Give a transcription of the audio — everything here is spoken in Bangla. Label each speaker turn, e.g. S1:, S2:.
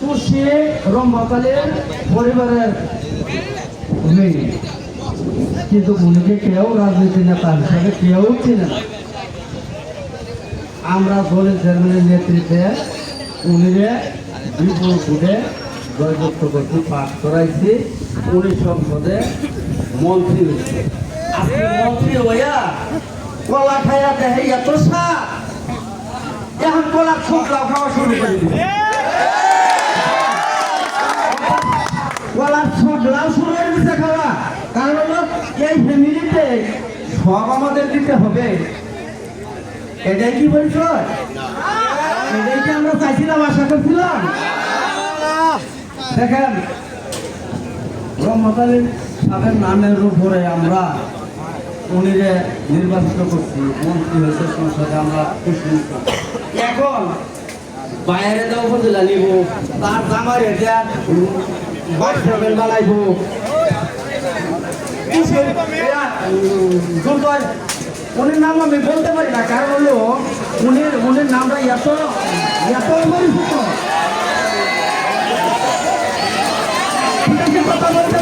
S1: তো সে পরিবারের মেয়ে। কিন্তু উনিকে কেউ রাজনীতি নেতা হিসাবে কেউ আমরা দলের চেয়ারম্যানের নেতৃত্বে উনিরে বিপুল জয়যুক্ত করতে পাঠ করাইছি। উনি সংসদে মন্ত্রী হয়েছে। মন্ত্রী হইয়া কলা খাইয়া দেহে এত সাপ এখন কলা ছোকরাও খাওয়া শুরু করে দিবে। কলার ছোকরাও শুরু করে দিতে খাওয়া কারণ হলো এই ফ্যামিলিতে সব আমাদের দিতে হবে। এটাই কি বলছ এটাই কি আমরা চাইছিলাম, আশা করছিলাম? দেখেন রহমতালির সাহেবের নামের উপরে আমরা উনিরে নির্বাচিত করছি। মন্ত্রী হয়েছে, সংসদে আমরা খুশি এখন বাইরে তো উপজেলা নিব, তার জামার এটা বাস ফ্রমের বানাইব উনির নাম আমি বলতে পারি না, কারণ হলো উনির উনির নামটা এত এত পরিচিত। কথা বলতে